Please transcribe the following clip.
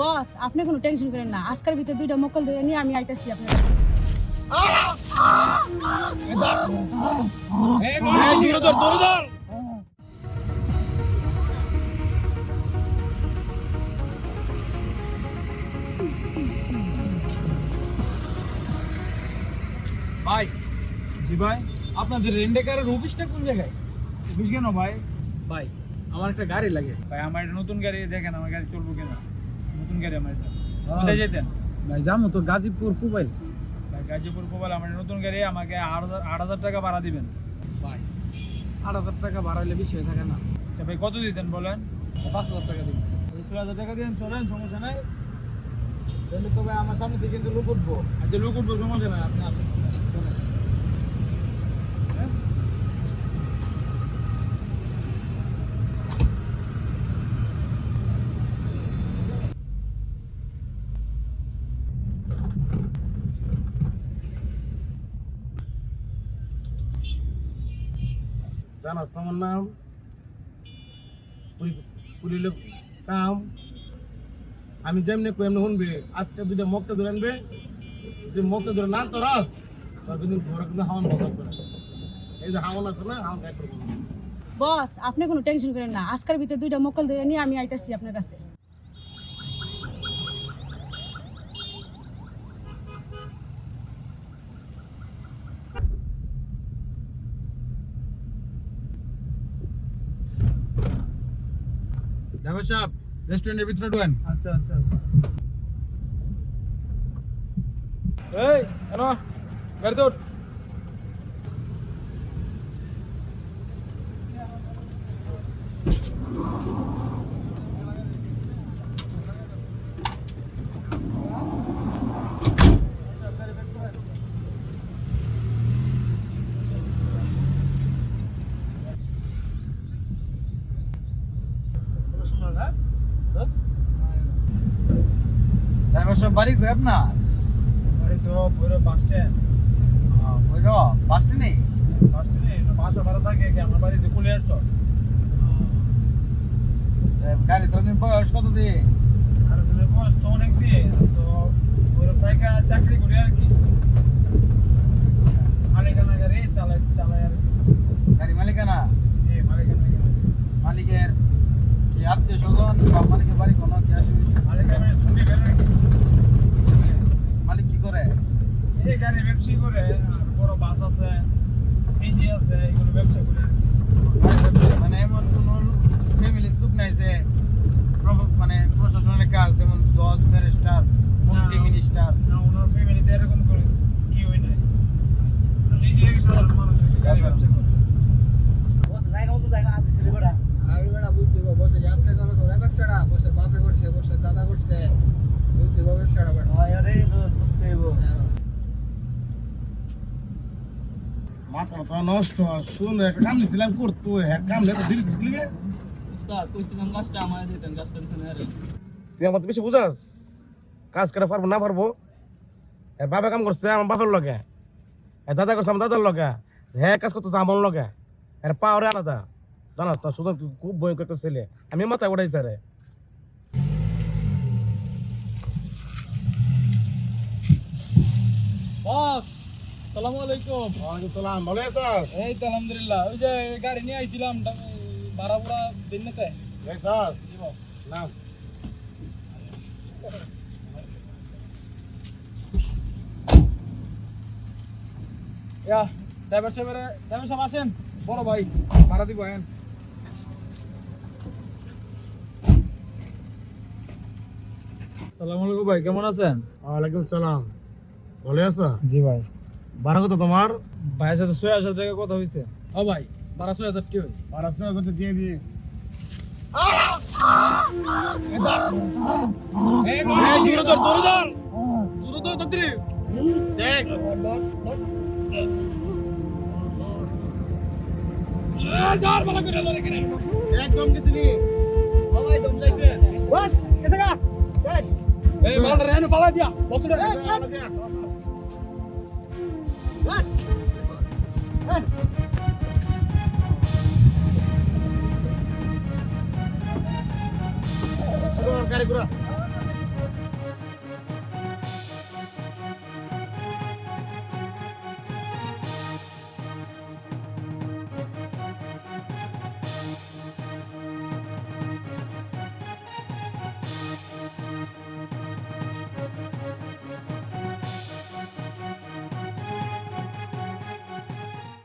বস আপনি কোনো টেনশন করেন না। আজকের ভিতরে দুইটা মকল ধরে নিয়ে আমি আইতাছি আপনার ভাই জি ভাই আপনাদের রেন্ডেকারের অফিসটা কোন জায়গায়? বুঝ কেন ভাই? ভাই আমার একটা গাড়ি লাগে। ভাই আমার একটা নতুন গাড়ি দেখেন আমার গাড়ি চলবো কেন? নতুন গাড়ি আমার এটা। কোথায় যেতেন ভাই যাব তো গাজীপুর কুবাইল ভাই গাজীপুর কোপাল আমার নতুন গাড়ি আমাকে আট হাজার টাকা ভাড়া দিবেন। ভাই আট হাজার টাকা ভাড়া হলে বেশি হয়ে থাকে না। আচ্ছা ভাই কত দিতেন বলেন? পাঁচ হাজার টাকা দিন ছয় হাজার টাকা দিন চলেন সমস্যা নাই। তাহলে তো আমার সামনে থেকে কিন্তু লোক উঠবো। আচ্ছা লোক উঠবো সমস্যা নাই আপনি আসেন। জানাস তো আমার নাম। পুলিলে কাম। আমি যেমনি এমনি শুনবি, আজকে দুইটা মগটা ধরে আনবে। যদি মগটা ধরে না তো রস, তোর কিন্তু ঘরে কিন্তু হাওয়ান বদল করে। এই যে হাওয়ান আছে না, হাওয়ান বস, আপনি কোনো টেনশন করেন না। আজকের ভিতরে দুইটা মকল ধরে নিয়ে আমি আইতাছি আপনার কাছে। ড্রাইভার সাহেব রেস্টুরেন্টের ভিতরে ঢুকেন। আচ্ছা আচ্ছা আচ্ছা। এই হ্যালো গাড়ি ড্রাইভার সব বাড়ি গেব না বাড়ি তো ভৈরব বাস স্ট্যান্ড। ওইর বাসটা নেই? বাস স্ট্যান্ডে বাসা ভাড়া থাকে কি আমার বাড়ি যে কুলিয়ার চর গাড়ি চালানোর বয়স কত দিয়ে আর চালানোর বয়স তো অনেক দিয়ে তো ভৈরব থেকে চাকরি করি আর কি মালিকানা গাড়ি চালাই চালাই আর কি গাড়ি মালিকানা জি মালিকানা গাড়ি মালিকের কি আত্মীয় স্বজন বা মালিকের বাড়ি কোনো কি মানে কি মালিক কি করে? এই গাড়ি ব্যবসা করে বড় বাস আছে সিএনজি আছে এগুলো ব্যবসা করে। মানে এমন কোন ফ্যামিলির লোক নাই যে মানে প্রশাসনের কাজ যেমন জজ ব্যারিস্টার মন্ত্রী না। মিনিস্টার না ওনার ফ্যামিলিতে এরকম করে কি হয় নাই নিজে এক সাধারণ মানুষ একটা গাড়ি ব্যবসা করে আমি বেড়া বুঝতে পারব বসে যে আজকে করে করে ব্যবসাটা বসে বাপে করছে বসে দাদা করছে বুঝতে পারব ব্যবসাটা বেড়া মাথাটা নষ্ট শুন একটা কাম দিছিলাম করতো হ্যাঁ কাম নেই দিল আরে। তুই আমার বেশি বুঝাস। কাজ করে পারব না পারব? এর বাবা কাম করছে আমার বাপের লগে। এর দাদা করছে আমার দাদার লগে। হ্যাঁ কাজ করতেছে আমার লগে। এর পাওয়ারে আলাদা। জানাস তো সুতরাং খুব ভয়ঙ্কর একটা ছেলে। আমি মাথায় উঠাইছে রে বস সালামু আলাইকুম। ওয়ালাইকুম সালাম ভালো আছিস? এই তো আলহামদুলিল্লাহ। ওই যে গাড়ি নিয়ে আইছিলাম ভাড়া বুড়া দিন না তাই আছিস? জি না ইয়া ড্রাইভার সাহেবের ড্রাইভার সাহেব আসেন বড় ভাই ভাড়া দিব আয়েন। সালাম আলাইকুম ভাই কেমন আছেন? ওয়ালাইকুম সালাম ভালো আছো জি ভাই। বারো কত তোমার? ভাইয়ের সাথে ছয় হাজার টাকা কথা হয়েছে ও ভাই বারো ছয় হাজার কি হয় বারোশো হাজারটা দিয়ে দিয়ে ধর দূরে ধর তাড়াতাড়ি দেখ। একদম যাইছে বাস কেসে গা। দেখ। এই মালটা রেহানে ফালা দিয়া। বসে রে গাড়ি ঘোরা